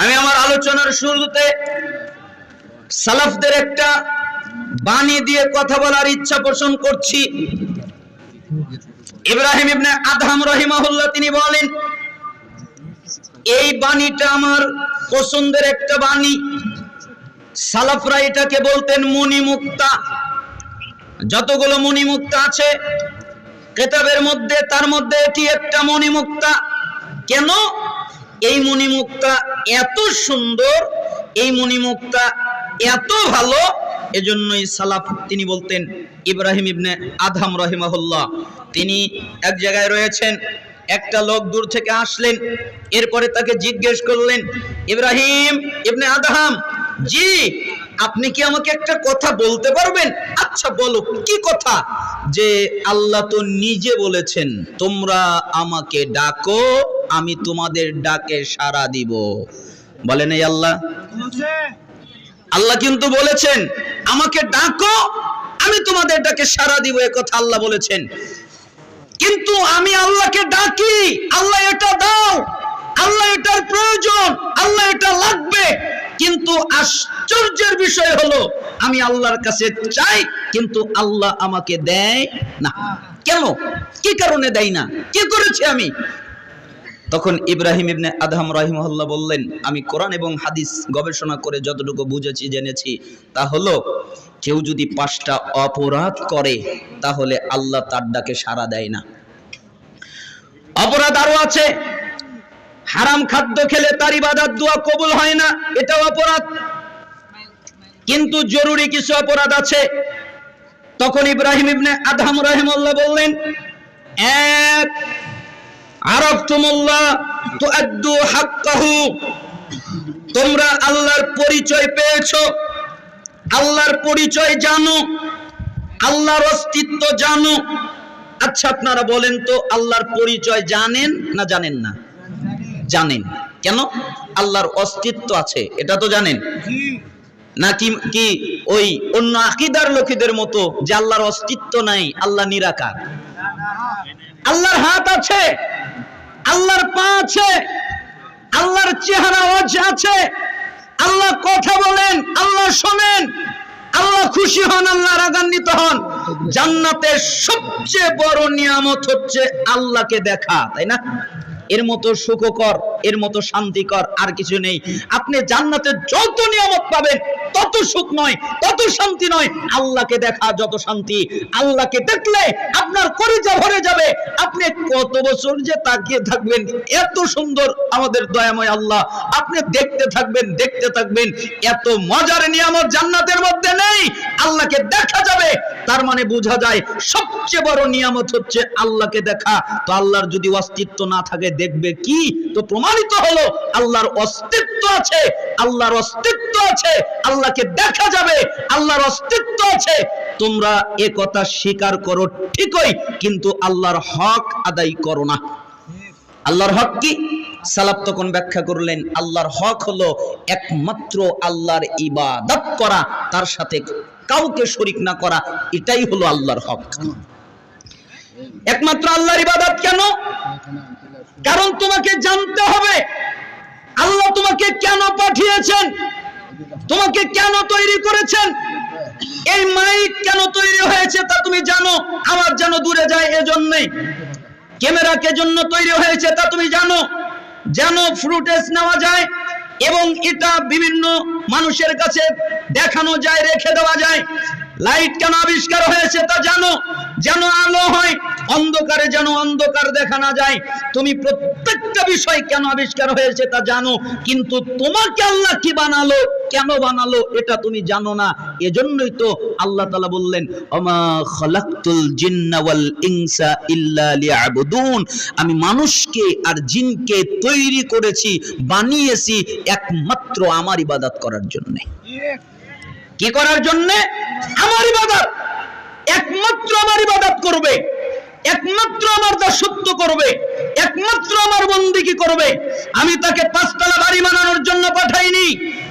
আমি আমার আলোচনার শুরুতে সালাফদের একটা বাণী দিয়ে কথা বলার ইচ্ছা পোষণ করছি। ইব্রাহিম ইবনে আদহাম রহিমাহুল্লাহ তিনি বলেন, এই বাণীটা আমার পছন্দের একটা বাণী। সালাফরা এটাকে বলতেন মণিমুক্তা। যতগুলো মণিমুক্তা আছে, কেতাবের মধ্যে, তার মধ্যে এটি একটা মণিমুক্তা। কেন? এই মণিমুক্তা এত সুন্দর, এই মণিমুক্তা এত ভালো, এজন্যই সালাফ তিনি বলতেন ইব্রাহিম ইবনে আদহাম রহিমাহুল্লাহ। তিনি এক জায়গায় রয়েছেন, একটা লোক দূর থেকে আসলেন, এরপরে তাকে জিজ্ঞেস করলেন, ইব্রাহিম ইবনে আদহাম, জি, আপনি কি আমাকে একটা কথা বলতে পারবেন? আচ্ছা বলো, কি কথা? যে আল্লাহ তো নিজে বলেছেন, তোমরা আমাকে ডাকো আমি তোমাদের ডাকে সাড়া দিব। বলেন এই আল্লাহ। আল্লাহ কিন্তু বলেছেন, আমাকে ডাকো, আমি তোমাদের ডাকে সাড়া দিব, এ কথা আল্লাহ বলেছেন। কিন্তু আমি আল্লাহকে ডাকি, আল্লাহ এটা দাও, আল্লাহ এটার প্রয়োজন, আল্লাহ এটা লাগবে। কিন্তু আশ্চর্যের বিষয় হলো, আমি আল্লাহর কাছে চাই, কিন্তু আল্লাহ আমাকে দেয় না। কেন? কি কারণে দেয় না? কি করেছি আমি? তখন ইব্রাহিম ইবনে আদহাম রাহিমহল্লা বললেন, আমি কোরআন এবং হাদিস গবেষণা করে যতটুকু বুঝেছি, জেনেছি, তা হলো, কেউ যদি পাঁচটা অপরাধ করে, তাহলে আল্লাহ তার ডাকে সাড়া দেয় না। অপরাধ আরও আছে। হারাম খাদ্য খেলে তার ইবাদত, দোয়া কবুল হয় না, এটাও অপরাধ। কিন্তু জরুরি কিছু অপরাধ আছে। তখন ইব্রাহিম ইবনে আদহাম রাহিমুল্লাহ বললেন, এক তোমরা আল্লাহর পরিচয় পেয়েছ। আল্লাহর পরিচয় জানো। আল্লাহর অস্তিত্ব জানো। আচ্ছা আপনারা বলেন তো, আল্লাহর পরিচয় জানেন না জানেন না? জানেন। কেন? আল্লাহর অস্তিত্ব আছে, এটা তো জানেন। নাকি কি ওই অন্য আকিদার লোকেদের মতো যে আল্লাহর অস্তিত্ব নাই, আল্লাহ নিরাকার। আল্লাহর হাত আছে, আল্লাহর পা আছে, আল্লাহর চেহারা আছে। আল্লাহ কথা বলেন, আল্লাহ শোনেন, আল্লাহ খুশি হন, আল্লাহ রাগান্বিত হন। জান্নাতের সবচেয়ে বড় নিয়ামত হচ্ছে আল্লাহকে দেখা, তাই না? এর মতো সুখকর, এর মতো শান্তিকর আর কিছু নেই। আপনি জান্নাতে যত নিয়ামত পাবেন তত সুখ নয়, তত শান্তি নয়। আল্লাহকে দেখা যত শান্তি। আল্লাহকে দেখলে আপনার কলিজা ভরে যাবে। আপনি কত বছর যে তাকিয়ে থাকবেন, এত সুন্দর আমাদের দয়াময় আল্লাহ। আপনি দেখতে থাকবেন দেখতে থাকবেন। এত মজার নিয়ামত জান্নাতের মধ্যে নেই। আল্লাহকে দেখা যাবে। তার মানে বোঝা যায়, সবচেয়ে বড় নিয়ামত হচ্ছে আল্লাহকে দেখা। তো আল্লাহর যদি অস্তিত্ব না থাকে, দেখবে কি? তো প্রমাণিত হলো, আল্লাহর অস্তিত্ব আছে। আল্লাহর অস্তিত্ব আছে। আল্লাহকে দেখা যাবে, আল্লাহর অস্তিত্ব আছে। তোমরা এ কথা স্বীকার করো ঠিকই, কিন্তু আল্লাহর হক আদায় করো না। আল্লাহর হক কি? সালাফ তখন ব্যাখ্যা করলেন, আল্লাহর হক হলো একমাত্র আল্লাহর ইবাদত করা, তার সাথে কাউকে শরিক না করা, এটাই হলো আল্লাহর হক। একমাত্র আল্লাহর ইবাদত কেন? কারণ তোমাকে জানতে হবে, আল্লাহ তোমাকে কেন পাঠিয়েছেন? তোমাকে কেন তৈরি করেছেন? এই মাইক কেন তৈরি হয়েছে তা তুমি জানো? আমার যেন দূরে যায় এজন্যই। ক্যামেরা কে জন্য তৈরি হয়েছে তা তুমি জানো? যেন ফুটেজ নেওয়া যায় এবং এটা বিভিন্ন মানুষের কাছে দেখানো যায়, রেখে দেওয়া যায়। লাইট কেন আবিষ্কার হয়েছে তা জানো? যেন আলো হয়, অন্ধকারে যেন অন্ধকার দেখা না যায়। তুমি প্রত্যেকটা বিষয় কেন আবিষ্কার হয়েছে তা জানো? কিন্তু তোমাকে আল্লাহ কি বানালো? কেন বানালো এটা তুমি জানো না? এজন্যই তো আল্লাহ তাআলা বললেন আমা খালাকতুল জিন্না ওয়াল ইনসা ইল্লা লিয়াবুদুন। আমি মানুষকে আর জিনকে তৈরি করেছি, বানিয়েছি একমাত্র আমার ইবাদত করার জন্যে। কি করার জন্যে? আমার ইবাদত! একমাত্র আমার ইবাদত করবে। একমাত্র আমার দাসত্ব করবে, একমাত্র আমার বন্দিকি করবে? আমি তাকে পাঁচতলা বাড়ি বানানোর জন্য পাঠাইনি।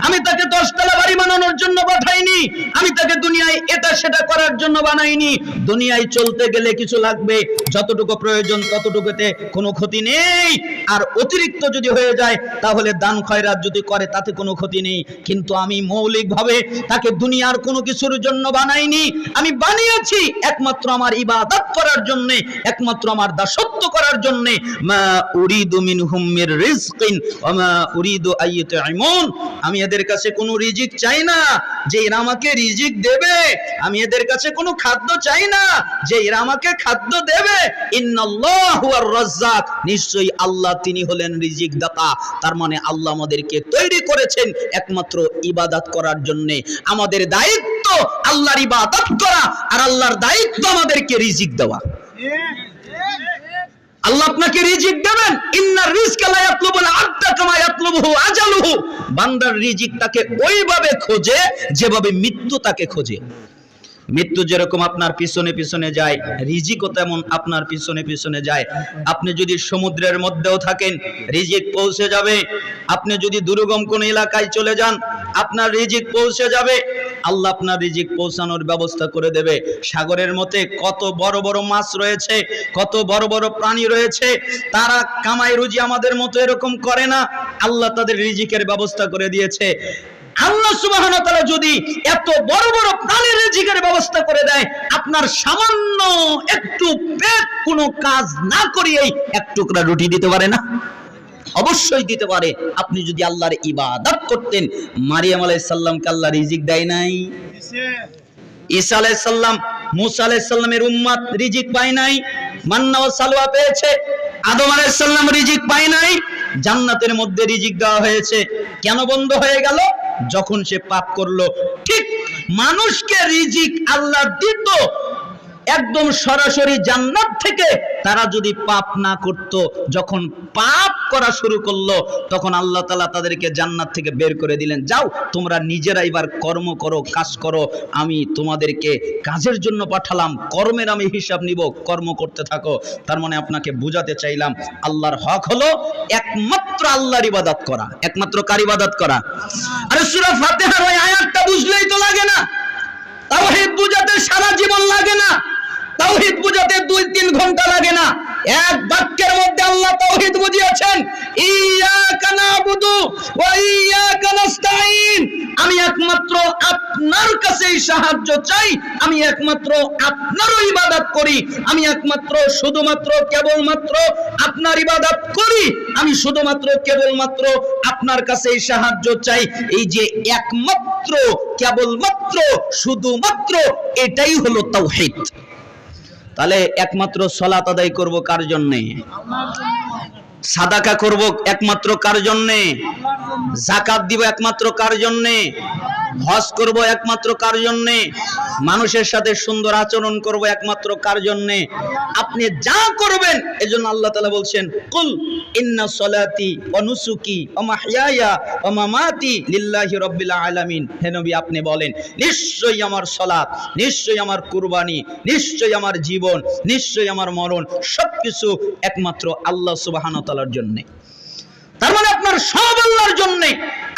আমি তাকে দশতলা বাড়ি বানানোর জন্য পাঠাইনি। আমি তাকে দুনিয়ায় এটা সেটা করার জন্য বানাইনি। দুনিয়ায় চলতে গেলে কিছু লাগবে, যতটুকু প্রয়োজন ততটুকুতে কোনো ক্ষতি নেই। আর অতিরিক্ত যদি হয়ে যায়, তাহলে দান খয়রাত যদি করে, তাতে কোনো ক্ষতি নেই। কিন্তু আমি মৌলিকভাবে তাকে দুনিয়ার কোনো কিছুর জন্য বানাইনি। আমি বানিয়েছি একমাত্র আমার ইবাদত করার জন্য, একমাত্র আমার দাসত্ব করার জন্য। মা উরিদু মিনহুম মির রিজকিন, ওয়া মা উরিদু আইয়ুতঈমুন আমি এদের কাছে কোনো রিজিক চাই না যে এরা আমাকে রিজিক দেবে, আমি এদের কাছে কোনো খাদ্য চাই না, যে এরা আমাকে খাদ্য দেবে। নিশ্চয়ই আল্লাহ তিনি হলেন রিজিক দাতা তার মানে আল্লাহ আমাদেরকে তৈরি করেছেন একমাত্র ইবাদত করার জন্য। আমাদের দায়িত্ব আল্লাহর ইবাদত করা আর আল্লাহর দায়িত্ব আমাদেরকে রিজিক দেওয়া। আল্লাহ আপনাকে রিজিক দেবেন। ইন্নার রিজক লা ইয়াতলুবুল আবদা কামা ইয়াতলুবুহু আজালুহু। বান্দার রিজিক তাকে ওইভাবে খোঁজে, যেভাবে মৃত্যু তাকে খোঁজে। মৃত্যু যেরকম আপনার পিছনে পিছনে যায়, রিজিকও তেমন আপনার পিছনে পিছনে যায়। আপনি যদি সমুদ্রের মধ্যেও থাকেন, রিজিক পৌঁছে যাবে। আপনি যদি দুর্গম কোন এলাকায় চলে যান, আপনার রিজিক পৌঁছে যাবে। আল্লাহ আপনার রিজিক পৌঁছানোর ব্যবস্থা করে দেবে। সাগরের মতে কত বড় বড় মাছ রয়েছে, কত বড় বড় প্রাণী রয়েছে, তারা কামাই রুজি আমাদের মতো এরকম করে না। আল্লাহ তাদের রিজিকের ব্যবস্থা করে দিয়েছে। আল্লাহ তাআলা যদি এত বড় বড় প্রাণীর রিজিকের ব্যবস্থা করে দেয়, আপনার সামান্য একটু পেট কোনো কাজ না করিয়েই এক টুকরা রুটি দিতে পারে না? অবশ্যই দিতে পারে। আপনি যদি আল্লাহর ইবাদত করতেন, মারিয়াম আলাইহিস সালামকে আল্লাহ রিজিক দেয় নাই? ঈসা আলাইহিস সালাম, মুসা আলাইহিস সালামের উম্মত রিজিক পায় নাই? মান্না ও সালওয়া পেয়েছে? আদম আলাইহিস সালাম রিজিক পায় নাই? জান্নাতের মধ্যে রিজিক দেওয়া হয়েছে। কেন বন্ধ হয়ে গেল? যখন সে পাপ করল ঠিক মানুষকে রিজিক আল্লাহ দিত একদম সরাসরি জান্নাত থেকে তারা যদি পাপ না করত, যখন পাপ করা শুরু করল, তখন আল্লাহ তালা তাদেরকে জান্নাত থেকে বের করে দিলেন। যাও, তোমরা নিজেরা এবার কর্ম করো, কাজ করো, আমি তোমাদেরকে কাজের জন্য পাঠালাম, কর্মের আমি হিসাব নিব, কর্ম করতে থাকো। তার মানে আপনাকে বুঝাতে চাইলাম, আল্লাহর হক হলো একমাত্র আল্লাহর ইবাদত করা। একমাত্র কার ইবাদত করা? আরে সূরা ফাতিহার ওই আয়াতটা বুঝলেই তো লাগে না। তাওহীদ বুঝাতে সারা জীবন লাগে না। তাওহীদ বুঝাতে দুই তিন ঘণ্টা লাগে না। এক বাক্যের মধ্যে আল্লাহ তাওহীদ বুঝিয়েছেন, ইয়াকা নাবুদু ওয়া ইয়াকা নাস্তাঈন। আমি একমাত্র আপনার কাছেই সাহায্য চাই, আমি একমাত্র আপনারও ইবাদত করি, আমি একমাত্র শুধুমাত্র কেবলমাত্র আপনার ইবাদত করি, আমি শুধুমাত্র কেবলমাত্র আপনার কাছেই সাহায্য চাই। এই যে একমাত্র, কেবলমাত্র, শুধুমাত্র, এটাই হলো তাওহীদ তাহলে একমাত্র সলাত আদায় করব কার জন্যে? সাদাকা করব একমাত্র কার জন্যে? জাকাত দিব একমাত্র কার জন্যে? হজ করব একমাত্র কার জন্যে? মানুষের সাথে সুন্দর আচরণ করব একমাত্র কার জন্যে? আপনি যা করবেন, এজন্য আল্লাহ তাআলা বলছেন, কুল ইন্না সলাতি ওয়া নুসুকি ওয়া মাহইয়ায়া ওয়া মামাতি লিল্লাহি রাব্বিল আলামিন। হে নবী, আপনি বলেন, নিশ্চয়ই আমার সলাত নিশ্চয়ই আমার কুরবানি, নিশ্চয়ই আমার জীবন, নিশ্চয়ই আমার মরণ, সবকিছু একমাত্র আল্লাহ তাআলার জন্য। তার মানে আপনার সব আল্লাহর জন্য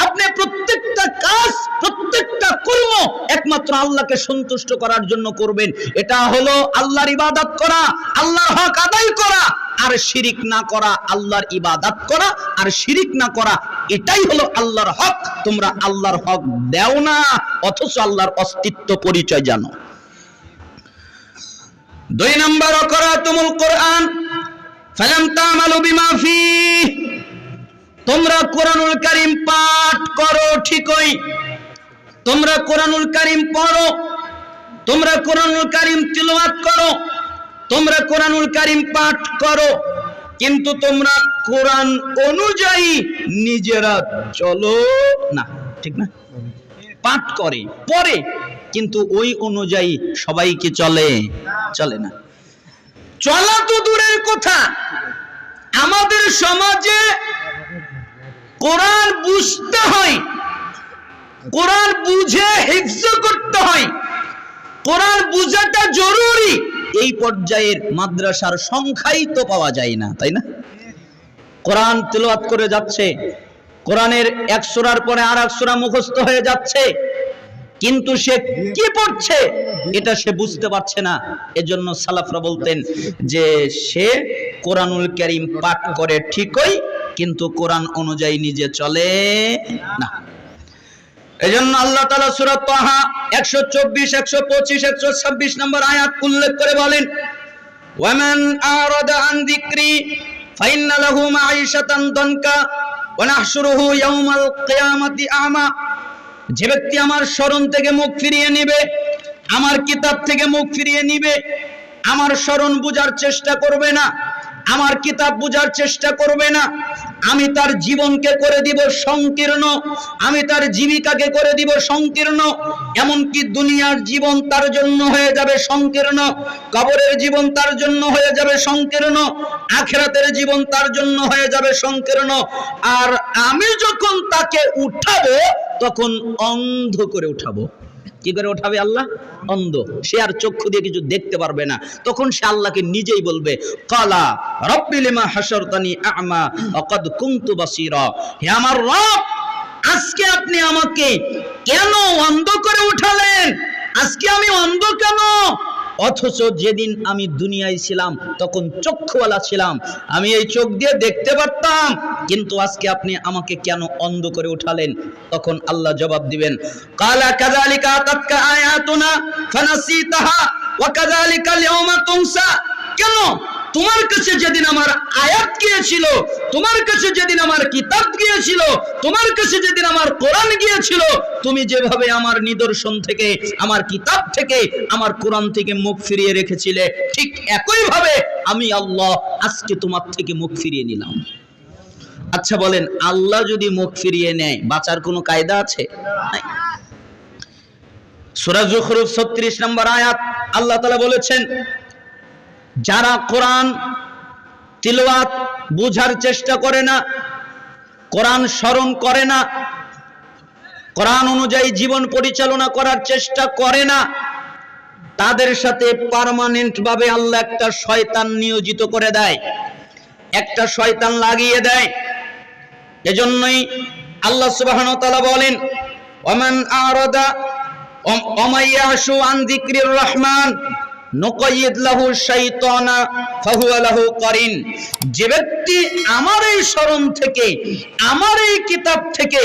আপনি প্রত্যেকটা কাজ, প্রত্যেকটা কর্ম একমাত্র আল্লাহকে সন্তুষ্ট করার জন্য করবেন। এটা হলো আল্লাহর ইবাদত করা, আল্লাহর হক আদায় করা, আর শিরিক না করা, আল্লাহর ইবাদত করা, আর শিরিক না করা, এটাই হলো আল্লাহর হক। তোমরা আল্লাহর হক দেও না, অথচ আল্লাহর অস্তিত্ব পরিচয় জানো। দুই নম্বর অকরাতুমুল কোরআন, ফালাম তামালু বিমা ফিহ। তোমরা কোরআনুল করিম পাঠ করো ঠিকই। তোমরা কোরআনুল কারিম পড়ো। তোমরা কোরআনুল কারিম তিলাওয়াত করো। তোমরা কোরআনুল করিম পাঠ করো। কিন্তু তোমরা কোরআন অনুযায়ী নিজেরা চলো না, ঠিক না? পাঠ করে, পড়ে, কিন্তু ওই অনুযায়ী সবাই কি চলে চলে না। চলা তো দূরের কথা। আমাদের সমাজে কোরআন বুঝতে হয়। কোরআন বুঝে হিফজ করতে হয়। কোরআন বুঝাটা জরুরি। এই পর্যায়ের মাদ্রাসার সংখ্যাই তো পাওয়া যায় না, তাই না? কোরআন তেলাওয়াত করে যাচ্ছে। কোরআনের এক সূরার পরে আর এক সূরা মুখস্থ হয়ে যাচ্ছে। কিন্তু সে কি পড়ছে, এটা সে বুঝতে পারছে না। এজন্য সালাফরা বলতেন যে সে কোরআনুল কারীম পাঠ করে ঠিকই কিন্তু কোরআন অনুযায়ী নিজে চলে না। এজন্য আল্লাহ তাআলা সূরা তাহা 124 125 126 নম্বর আয়াত উল্লেখ করে বলেন, ওয়ামান আরাদা আন যিকরি ফাইন্না লাহু মাঈশাতান দনকা ওয়া নাহশুরুহু ইয়াওমাল কিয়ামাতি আমা যে ব্যক্তি আমার স্মরণ থেকে মুখ ফিরিয়ে নেবে, আমার কিতাব থেকে মুখ ফিরিয়ে নিবে, আমার স্মরণ বুঝার চেষ্টা করবে না, আমার কিতাব বুঝার চেষ্টা করবে না আমি তার জীবনকে করে দিব সংকীর্ণ। আমি তার জীবিকাকে করে দিব সংকীর্ণ। এমনকি দুনিয়ার জীবন তার জন্য হয়ে যাবে সংকীর্ণ। কবরের জীবন তার জন্য হয়ে যাবে সংকীর্ণ। আখেরাতের জীবন তার জন্য হয়ে যাবে সংকীর্ণ। আর আমি যখন তাকে উঠাবো, তখন অন্ধ করে উঠাবো। কি করে উঠাবে আল্লাহ? অন্ধ। সে আর চক্ষু দিয়ে কিছু দেখতে পারবে না। তখন সে আল্লাহকে নিজেই বলবে কালা রব্বি লিমা হাশারতানি আ'মা অকদ কুনতু বাসীরা। হে আমার রব, আজকে আপনি আমাকে কেন অন্ধ করে উঠালেন? আজকে আমি অন্ধ কেন? অথচ যেদিন আমি দুনিয়ায় ছিলাম, তখন চক্ষুওয়ালা ছিলাম। আমি এই চোখ দিয়ে দেখতে পারতাম, কিন্তু আজকে আপনি আমাকে কেন অন্ধ করে উঠালেন? তখন আল্লাহ জবাব দিবেন, কালা কাযালিকা আতাতকা আয়াতুনা ফানাসিতাহা, ওয়া কাযালিকা আল-ইয়াওমা তুনসা। কেন? তোমার কাছে যেদিন আমার আয়াত গিয়েছিল, তোমার কাছে যেদিন আমার কিতাব গিয়েছিল, তোমার কাছে যেদিন আমার কোরআন গিয়েছিল, তুমি যেভাবে আমার নিদর্শন থেকে, আমার কিতাব থেকে, আমার কোরআন থেকে মুখ ফিরিয়ে রেখেছিলে, ঠিক একই ভাবে আমি আল্লাহ আজকে তোমার থেকে মুখ ফিরিয়ে নিলাম। আচ্ছা বলেন, আল্লাহ যদি মুখ ফিরিয়ে নেয়, বাঁচার কোনো কায়দা আছে? নাই। সূরা যুখরুফ 36 নম্বর আয়াত, আল্লাহ তাআলা বলেছেন যারা কোরআন তিলওয়াত বুঝার চেষ্টা করে না, কোরআন স্মরণ করে না, কোরআন অনুযায়ী জীবন পরিচালনা করার চেষ্টা করে না, তাদের সাথে পার্মানেন্ট ভাবে আল্লাহ একটা শয়তান নিয়োজিত করে দেয়। একটা শয়তান লাগিয়ে দেয়। এজন্যই আল্লাহ সুবহানাহু ওয়া তাআলা বলেন, ওমান আরাদা ওমাইয়াশু আন রহমান যে ব্যক্তি আমার এই স্মরণ থেকে, আমার এই কিতাব থেকে,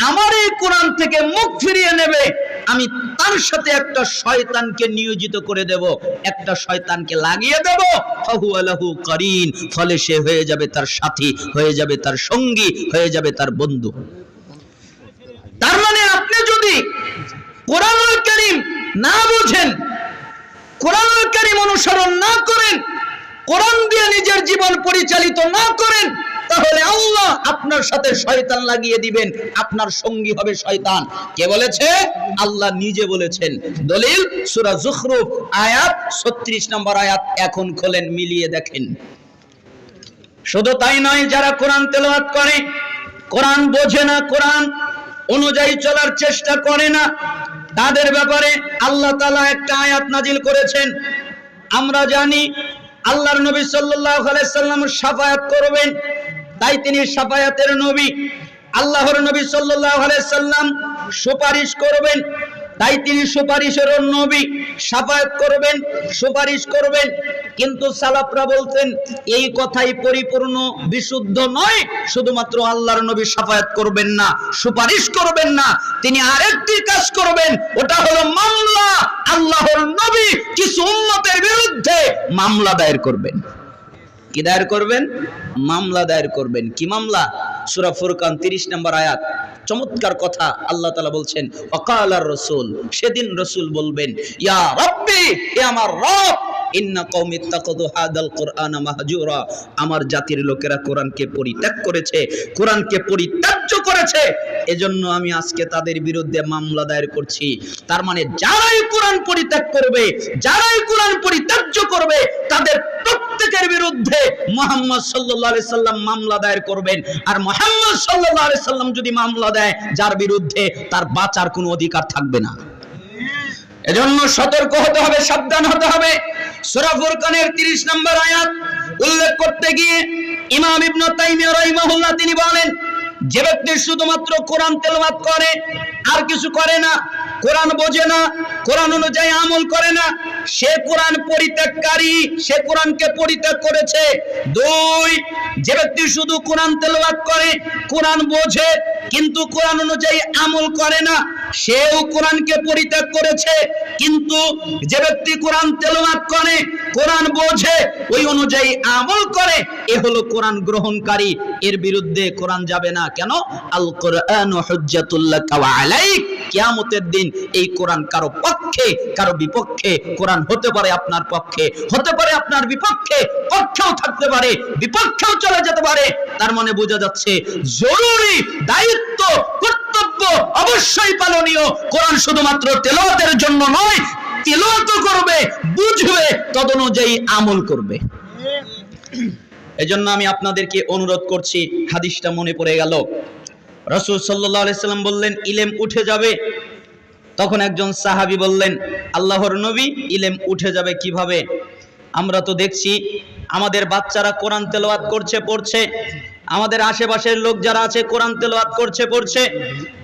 আমার এই কোরআন থেকে মুখ ফিরিয়ে নেবে, আমি তার সাথে একটা শয়তানকে নিয়োজিত করে দেব, একটা শয়তানকে লাগিয়ে দেব, ফাহুয়া লাহু করিন। ফলে সে হয়ে যাবে তার সাথী, হয়ে যাবে তার সঙ্গী, হয়ে যাবে তার বন্ধু। তার মানে আপনি যদি কোরআনুল কারীম না বুঝেন কোরআনুল কারীম অনুসরণ না করেন, কোরআন দিয়ে নিজের জীবন পরিচালিত না করেন, তাহলে আল্লাহ আপনার সাথে শয়তান লাগিয়ে দিবেন, আপনার সঙ্গী হবে শয়তান। কে বলেছে? আল্লাহ নিজে বলেছেন। দলিল, সূরা যুখরুফ আয়াত 36 নম্বর আয়াত এখন খোলেন, মিলিয়ে দেখেন। শুধু তাই নয়, যারা কোরআন তেলাওয়াত করে, কোরআন বোঝে না, কোরআন অনুযায়ী চলার চেষ্টা করে না তাদের ব্যাপারে আল্লাহ তালা একটা আয়াত নাজিল করেছেন। আমরা জানি আল্লাহর নবী সাল্লাল্লাহু আলাইসাল্লাম সাল্লাম সাফায়াত করবেন, তাই তিনি সাফায়াতের নবী। আল্লাহর নবী সাল্লাল্লাহু আলাইসাল্লাম সুপারিশ করবেন, তাই তিনি সুপারিশের নবী। সাফায়াত করবেন, সুপারিশ করবেন কিন্তু সালাফরা বলতেন এই কথাই পরিপূর্ণ, বিশুদ্ধ নয়, শুধুমাত্র আল্লাহর নবী শাফায়াত করবেন না, সুপারিশ করবেন না, তিনি আরেকটি কাজ করবেন, ওটা হলো মামলা। আল্লাহর নবী কিছু উম্মতের বিরুদ্ধে মামলা দায়ের করবেন। কি দায়ের করবেন? মামলা দায়ের করবেন। কি মামলা? সূরা ফুরকান 30 নম্বর আয়াত। চমৎকার কথা আল্লাহ তাআলা বলছেন ওয়াকালার রাসূল সেদিন রাসূল বলবেন, ইয়া রাব্বি, হে আমার রব আমার জাতির লোকেরা কোরআনকে পরিত্যাগ করেছে, কোরআনকে পরিত্যাজ্য করেছে। এজন্য আমি আজকে তাদের বিরুদ্ধে মামলা দায়ের করছি। তার মানে যারাই কোরআন পরিত্যাগ করবে, যারাই কোরআন পরিত্যাজ্য করবে, তাদের প্রত্যেকের বিরুদ্ধে মোহাম্মদ সাল্লাল্লাহু সাল্লাম মামলা দায়ের করবেন। আর মোহাম্মদ আলাইহি সাল্লাম যদি মামলা দেয়, যার বিরুদ্ধে তার বাঁচার কোনো অধিকার থাকবে না। এজন্য সতর্ক হতে হবে, সাবধান হতে হবে। সূরা ফুরকানের 30 নম্বর আয়াত উল্লেখ করতে গিয়ে ইমাম ইবনে তাইমিয়া রাহিমাহুল্লাহ তিনি বলেন যে ব্যক্তি শুধুমাত্র কোরআন তেলাওয়াত করে, আর কিছু করে না, কোরআন বোঝে না, কোরআন অনুযায়ী আমল করে না, সে কোরআন পরিত্যাগকারী, সে কোরআনকে পরিত্যাগ করেছে। দুই, যে ব্যক্তি শুধু কোরআন তেলাওয়াত করে, কোরআন বোঝে, কিন্তু কোরআন অনুযায়ী আমল করে না, সেও কোরআনকে পরিত্যাগ করেছে। কিন্তু যে ব্যক্তি কোরআন তেলাওয়াত করে, কোরআন বোঝে, ওই অনুযায়ী আমল করে, এ হলো কোরআন গ্রহণকারী। এর বিরুদ্ধে কোরআন যাবে না। কেন? আল কোরআন কিয়ামতের দিন এই কোরআন কারও পক্ষে, কারও বিপক্ষে, কোরআন হতে পারে আপনার পক্ষে, হতে পারে আপনার বিপক্ষে, পক্ষেও থাকতে পারে, বিপক্ষেও চলে যেতে পারে। তার মানে বোঝা যাচ্ছে জরুরি দায়িত্ব, কর্তব্য অবশ্যই পালনীয়। কোরআন শুধুমাত্র তেলাওয়াতের জন্য নয় তেলাওয়াত করবে, বুঝবে, তদনুযায়ী আমল করবে। এজন্য আমি আপনাদেরকে অনুরোধ করছি, হাদিসটা মনে পড়ে গেল। রসুল সাল্লাম বললেন, ইলেম উঠে যাবে। তখন একজন সাহাবী বললেন, আল্লাহর নবী ইলেম উঠে যাবে কীভাবে? আমরা তো দেখছি, আমাদের বাচ্চারা কোরআন তেলাওয়াত করছে, পড়ছে। আমাদের আশেপাশের লোক যারা আছে, কোরআন তেলাওয়াত করছে, পড়ছে।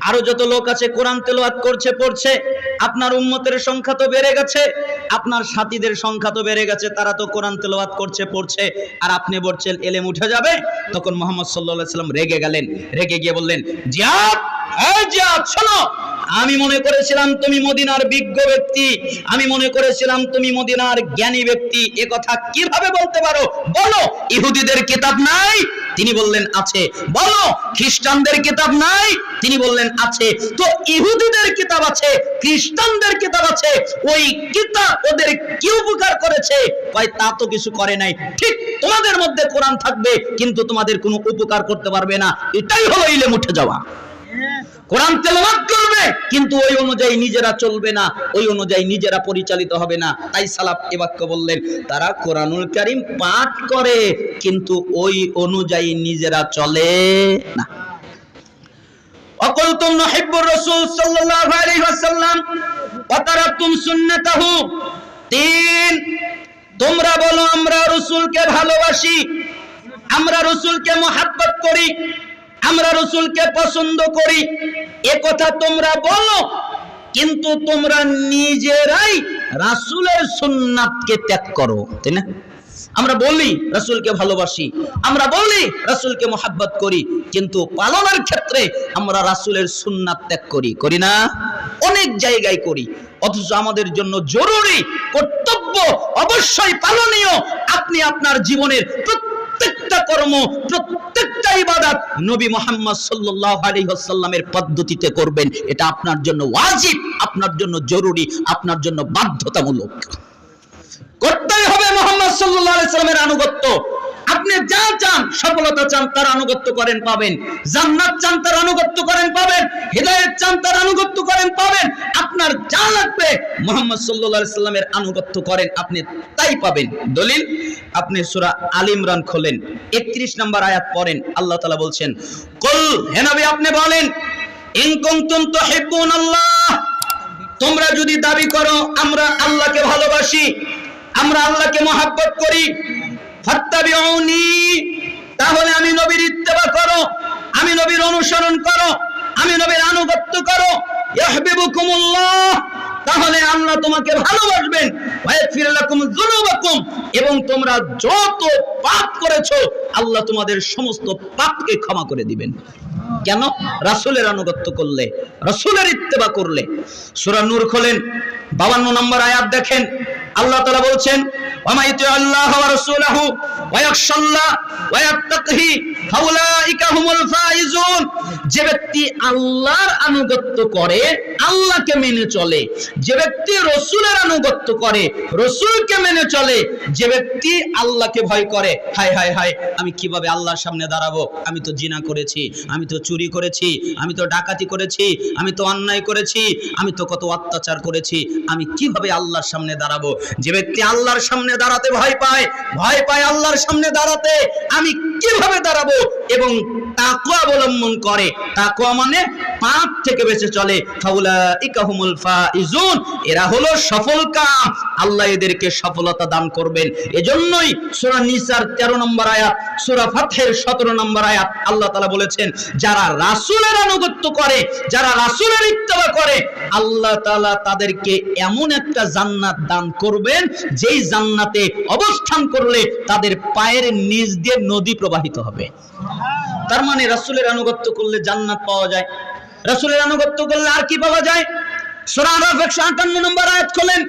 আরও যত লোক আছে, কোরআন তেলাওয়াত করছে, পড়ছে। আপনার উন্মতের সংখ্যা তো বেড়ে গেছে, আপনার সাথীদের সংখ্যা তো বেড়ে গেছে, তারা তো কোরআন তেলাওয়াত করছে, পড়ছে, আর আপনি বলছেন এলেম উঠে যাবে, তখন মোহাম্মদ সাল্লাহ সাল্লাম রেগে গেলেন, রেগে গিয়ে বললেন, জিয়াদ! আমি মনে করেছিলাম তুমি মদিনার বিজ্ঞ ব্যক্তি। আমি মনে করেছিলাম তুমি মদিনার জ্ঞানী ব্যক্তি। এ কথা কীভাবে বলতে পারো? বলো। ইহুদিদের কিতাব নাই? তিনি বললেন, আছে। বলো। খ্রিস্টানদের কিতাব নাই? তিনি বললেন, আছে। তো ইহুদিদের কিতাব আছে, খ্রিস্টানদের কিতাব আছে। ওই কিতাব ওদের কি উপকার করেছে? কয়, তা তো কিছু করে নাই। ঠিক তোমাদের মধ্যে কোরআন থাকবে, কিন্তু তোমাদের কোনো উপকার করতে পারবে না। এটাই হলো ইলেম উঠে যাওয়া। কোরআন তেলাওয়াত করবে, কিন্তু ওই অনুযায়ী নিজেরা চলবে না, ওই অনুযায়ী নিজেরা পরিচালিত হবে না। তাই সালাফ এ বাক্য বললেন, তারা কোরআনুল কারীম পাঠ করে, কিন্তু ওই অনুযায়ী নিজেরা চলে না। অকলতুম নহিব্বুর রাসূল সাল্লাল্লাহু আলাইহি ওয়াসাল্লাম, ওয়া তারাকতুম সুন্নাতাহু। তিন, তোমরা বলো, আমরা রসুলকে ভালোবাসি, আমরা রসুলকে মোহাব্বত করি। আমরা রসুলকে পছন্দ করি। এ কথা তোমরা বলো, কিন্তু তোমরা নিজেরাই রাসূলের সুন্নাতকে ত্যাগ করো, তাই না? আমরা বলি, রাসূলকে ভালোবাসি। আমরা বলি, রাসূলকে মোহাব্বত করি, কিন্তু পালনের ক্ষেত্রে আমরা রাসূলের সুন্নাত ত্যাগ করি করি না? অনেক জায়গায় করি। অথচ আমাদের জন্য জরুরি, কর্তব্য অবশ্যই পালনীয়। আপনি আপনার জীবনের প্রত্যেকটা কর্ম প্রত্যেকটা ইবাদত নবী মোহাম্মদ সাল্লাহ আলাইহি ওয়াসাল্লামের পদ্ধতিতে করবেন। এটা আপনার জন্য ওয়াজিব, আপনার জন্য জরুরি, আপনার জন্য বাধ্যতামূলক। করতেই হবে মোহাম্মদ সাল্লাহ আলাইসাল্লামের আনুগত্য। আপনি যা চান, সফলতা চান, তার আনুগত্য করেন, পাবেন। জান্নাত চান, তার আনুগত্য করেন, পাবেন। হেদায়েত চান, তার আনুগত্য করেন, পাবেন। আপনার যা লাগবে, মোহাম্মদ আলাইহি সাল্লামের আনুগত্য করেন, আপনি তাই পাবেন। দলিল, আপনি সূরা আল ইমরান খোলেন 31 নম্বর আয়াত পড়েন, আল্লাহ তাআলা বলছেন, কুল হে নবী, আপনি বলেন, ইন কুনতুম তুহিব্বুনাল্লাহ তোমরা যদি দাবি করো, আমরা আল্লাহকে ভালোবাসি, আমরা আল্লাহকে মহাব্বত করি তাহলে আমি নবীর ইত্তেবা করো, আমি নবীর অনুসরণ করো, আমি নবীর আনুগত্য করো। তাহলে আল্লাহ তোমাকে ভালোবাসবেন। এবং তোমরা যত পাপ করেছ, আল্লাহ তোমাদের সমস্ত পাপকে ক্ষমা করে দিবেন। কেন? রাসূলের আনুগত্য করলে, রাসূলের ইত্তেবা করলে। সূরা নূর খোলেন 52 নম্বর আয়াত দেখেন, আল্লাহ তাআলা বলছেন যে ব্যক্তি আল্লাহর আনুগত্য করে, আল্লাহকে মেনে চলে। যে ব্যক্তি রসূলের আনুগত্য করে, রসূলকে মেনে চলে। যে ব্যক্তি আল্লাহকে ভয় করে, হায় হায় হায়, আমি কীভাবে আল্লাহর সামনে দাঁড়াবো? আমি তো জিনা করেছি, আমি তো চুরি করেছি, আমি তো ডাকাতি করেছি, আমি তো অন্যায় করেছি, আমি তো কত অত্যাচার করেছি, আমি কীভাবে আল্লাহর সামনে দাঁড়াবো? যে ব্যক্তি আল্লাহর সামনে দাঁড়াতে ভয় পায় ভয় পায় আল্লাহর সামনে দাঁড়াতে, আমি কীভাবে দাঁড়াবো? এবং তাকওয়া অবলম্বন করে। তাকওয়া মানে পাপ থেকে বেঁচে চলে। ফাউলাইকা হুমুল ফাইজুন, এরা হলো সফল কাম। আল্লাহ এদেরকে সফলতা দান করবেন। এজন্যই সূরা নিসার 13 নম্বর আয়াত, সূরা ফাতহের 17 নম্বর আয়াত আল্লাহ তাআলা বলেছেন, যারা রাসূলের আনুগত্য করে, যারা রাসূলের ইত্তেবা করে, আল্লাহ তাআলা তাদেরকে এমন একটা জান্নাত দান করবেন, যেই জান্নাতে অবস্থান করলে তাদের পায়ের নিচ দিয়ে নদী প্রবাহিত হবে। তার মানে রাসূলের আনুগত্য করলে জান্নাত পাওয়া যায়। রাসূলের আনুগত্য করলে আর কি পাওয়া যায়? সূরা আরাফ 158 নম্বর আয়াত খোলেন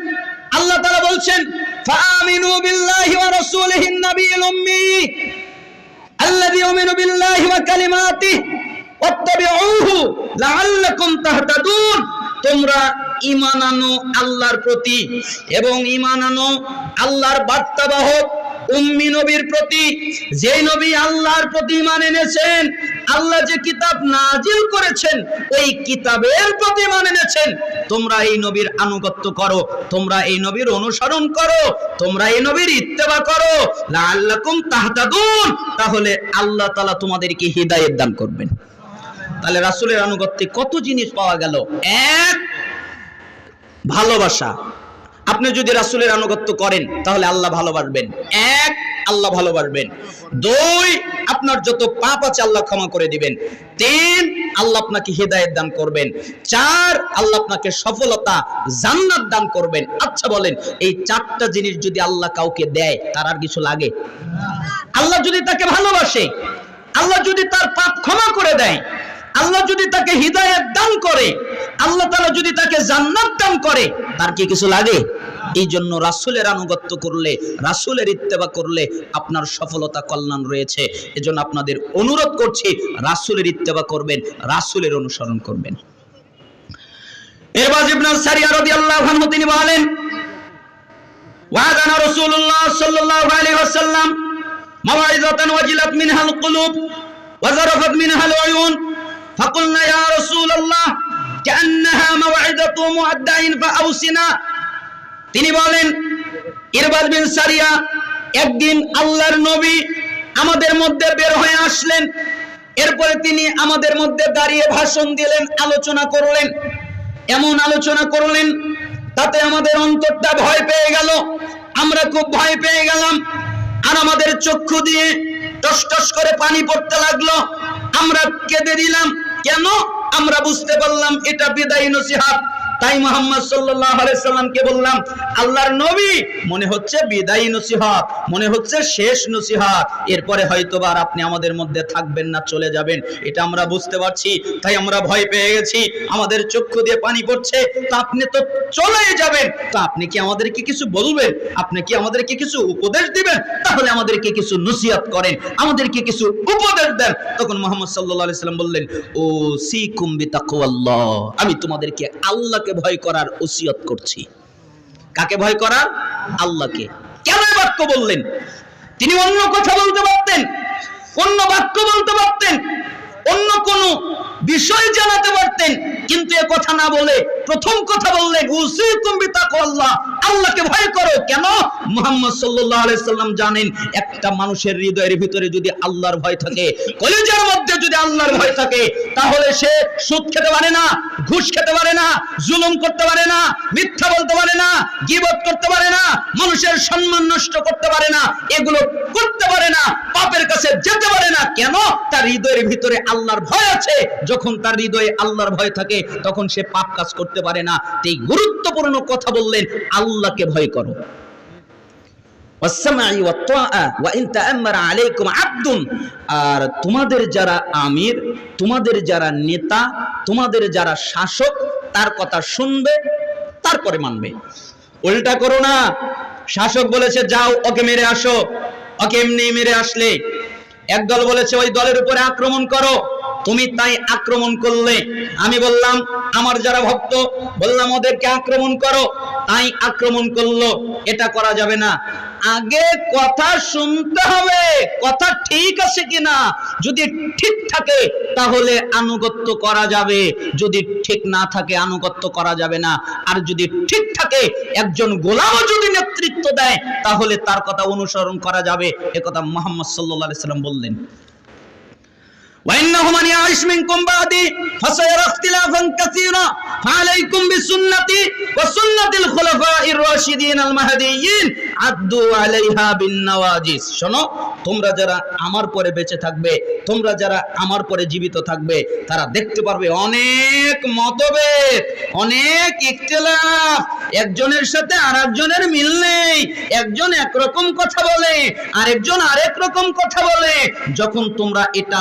আল্লাহ তাআলা বলছেন, ফাআমিনু বিল্লাহি ওয়া রাসূলিহিন নাবিয়্যিল উম্মি আল্লাযী ইউমিনু বিল্লাহি তোমরা ঈমান আনো আল্লাহর প্রতি এবং ঈমান আনো আল্লাহর বার্তাবাহক উম্মি নবীর প্রতি। যে নবী আল্লাহর প্রতি ঈমান এনেছেন, আল্লাহ যে কিতাব নাজিল করেছেন, ওই কিতাবের প্রতি ঈমান এনেছেন। তোমরা এই নবীর আনুগত্য করো, তোমরা এই নবীর অনুসরণ করো, তোমরা এই নবীর ইত্তেবা করো। লাআল্লাকুম তাহতাদুন। তাহলে আল্লাহ তাআলা তোমাদেরকে হিদায়াত দান করবেন। তাহলে রাসূলের আনুগত্যে কত জিনিস পাওয়া গেল? এক, ভালোবাসা। আপনি যদি রাসূলের আনুগত্য করেন, তাহলে আল্লাহ ভালোবাসবেন। এক, আল্লাহ ভালোবাসবেন। দুই, আপনার যত পাপ আছে আল্লাহ ক্ষমা করে দিবেন। তিন, আল্লাহ আপনাকে হৃদায়ত দান করবেন। চার, আল্লাহ আপনাকে সফলতা জান্নাত দান করবেন। আচ্ছা বলেন, এই চারটা জিনিস যদি আল্লাহ কাউকে দেয়, তার আর কিছু লাগে? আল্লাহ যদি তাকে ভালোবাসে, আল্লাহ যদি তার পাপ ক্ষমা করে দেয় আল্লাহ যদি তাকে হৃদায়ত দান করে, আল্লাহ তাআলা যদি তাকে জান্নাত দান করে, তার কি কিছু লাগে? এই জন্য রাসূলের আনুগত্য করলে, রাসূলের ইত্তেবা করলে আপনার সফলতা কল্যাণ রয়েছে। এজন্য আপনাদের অনুরোধ করছি, রাসূলের ইত্তেবা করবেন, রাসূলের অনুসরণ করবেন। এরবাজ ইবনে সারিয়া তিনি বলেন, ওয়াদানা ওয়াজিলাত মিনহাল কুলুব ওয়াজারাফাত মিনহাল উয়ুন। فقلنا يا رسول الله كأنها موعظة مودع فأوصنا তিনি বলেন ইরবাদ বিন সারিয়া একদিন আল্লাহর নবী আমাদের মধ্যে বের হয়ে আসলেন এরপরে তিনি আমাদের মধ্যে দাঁড়িয়ে ভাষণ দিলেন আলোচনা করলেন এমন আলোচনা করলেন তাতে আমাদের অন্তরটা ভয় পেয়ে গেল আমরা খুব ভয় পেয়ে গেলাম আর আমাদের চক্ষু দিয়ে টস টস করে পানি পড়তে লাগলো আমরা কেঁদে দিলাম কেন? আমরা বুঝতে পারলাম এটা বিদায়ী নসিহাত। তাই মোহাম্মদ আলাইহি সাল্লামকে বললাম, আল্লাহর নবী মনে হচ্ছে বিদায়ী নসিহত, মনে হচ্ছে শেষ নসিহত। এরপরে হয়তোবা আর আপনি আমাদের মধ্যে থাকবেন না, চলে যাবেন। এটা আমরা বুঝতে পারছি, তাই আমরা ভয় পেয়ে গেছি। আমাদের চক্ষু দিয়ে পানি পড়ছে, তা আপনি তো চলে যাবেন। তা আপনি কি আমাদেরকে কিছু বলবেন? আপনি কি আমাদেরকে কিছু উপদেশ দিবেন? তাহলে আমাদেরকে কিছু নসিহত করেন, আমাদেরকে কিছু উপদেশ দেন। তখন মোহাম্মদ আলাইহি সাল্লাম বললেন ও সি কুম্বি আমি তোমাদেরকে আল্লাহকে ভয় করার ওসিয়ত করছি। কাকে ভয় করার? আল্লাহকে। কেন বাক্য বললেন? তিনি অন্য কথা বলতে পারতেন, অন্য বাক্য বলতে পারতেন, অন্য কোনো বিষয় জানাতে পারতেন, কিন্তু এ কথা না বলে প্রথম কথা বললেন, উসিকুম বিতাকওয়াল্লাহ আল্লাহকে ভয় করো। কেন? মুহাম্মদ সাল্লাল্লাহু আলাইহি সাল্লাম জানেন, একটা মানুষের হৃদয়ের ভিতরে যদি আল্লাহর ভয় থাকে, কলিজার মধ্যে যদি আল্লাহর ভয় থাকে, তাহলে সে সুদ খেতে পারে না, ঘুষ খেতে পারে না, জুলুম করতে পারে না, মিথ্যা বলতে পারে না, গীবত করতে পারে না, মানুষের সম্মান নষ্ট করতে পারে না, এগুলো করতে পারে না, পাপের কাছে যেতে পারে না, কেন? তার হৃদয়ের ভিতরে আল্লাহর ভয় আছে, যখন তার হৃদয়ে আল্লাহর ভয় থাকে, তখন সে পাপ কাজ করতে পারে না। এই গুরুত্বপূর্ণ কথা বললেন, আল্লাহকে ভয় করো। আর তোমাদের যারা আমির, তোমাদের যারা নেতা, তোমাদের যারা শাসক, তার কথা শুনবে, তারপরে মানবে। উল্টা করো না। শাসক বলেছে, যাও, ওকে মেরে আসো। ওকে এমনি মেরে আসলে। একদল বলেছে, ওই দলের উপরে আক্রমণ করো। তুমি তাই আক্রমণ করলে। আমি বললাম, আমার যারা ভক্ত, বললাম, ওদেরকে আক্রমণ করো। তাই আক্রমণ করল। এটা করা যাবে না। আগে কথা শুনতে হবে, কথা ঠিক আছে কিনা? যদি ঠিক থাকে, তাহলে আনুগত্য করা যাবে। যদি ঠিক না থাকে, আনুগত্য করা যাবে না। আর যদি ঠিক থাকে, একজন গোলাম যদি নেতৃত্ব দেয়, তাহলে তার কথা অনুসরণ করা যাবে। একথা মোহাম্মদ আলাইহি সাল্লাম বললেন। وإنه من يعش منكم بعدي فسيرى اختلافا كثيرا فعليكم بسنتي وسنة الخلفاء الراشدين المهديين عدوا عليها بالنواجس শোনো তোমরা যারা আমার পরে বেঁচে থাকবে তোমরা যারা আমার পরে জীবিত থাকবে তারা দেখতে পারবে অনেক মতভেদ অনেক ইখতিলাফ একজনের সাথে আরেকজনের মিল নেই একজন একরকম কথা বলে আরেকজন আরেক রকম কথা বলে যখন তোমরা এটা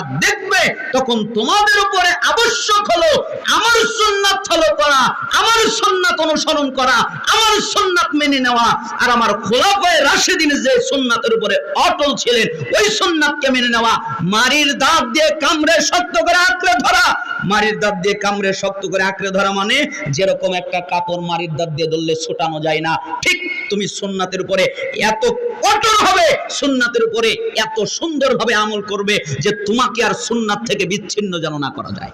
দেখবে তখন তোমাদের উপরে আবশ্যক হলো আমার সুন্নাত ফলো করা, আমার সুন্নাত অনুসরণ করা, আমার সুন্নাত মেনে নেওয়া। আর আমার খোলাফায়ে রাশিদিন যে সুন্নাতের উপরে অটল ছিলেন, ওই সুন্নাতকে মেনে নেওয়া। মারির দাঁত দিয়ে কামড়ে শক্ত করে আঁকড়ে ধরা। মারির দাঁত দিয়ে কামড়ে শক্ত করে আঁকড়ে ধরা মানে যেরকম একটা কাপড় মারির দাঁত দিয়ে ধরলে ছোটানো যায় না। ঠিক তুমি সুন্নাতের উপরে এত কঠোর হবে, সুন্নাতের উপরে এত সুন্দরভাবে আমল করবে যে তোমাকে আর সুন্নাত থেকে বিচ্ছিন্ন যেন না করা যায়।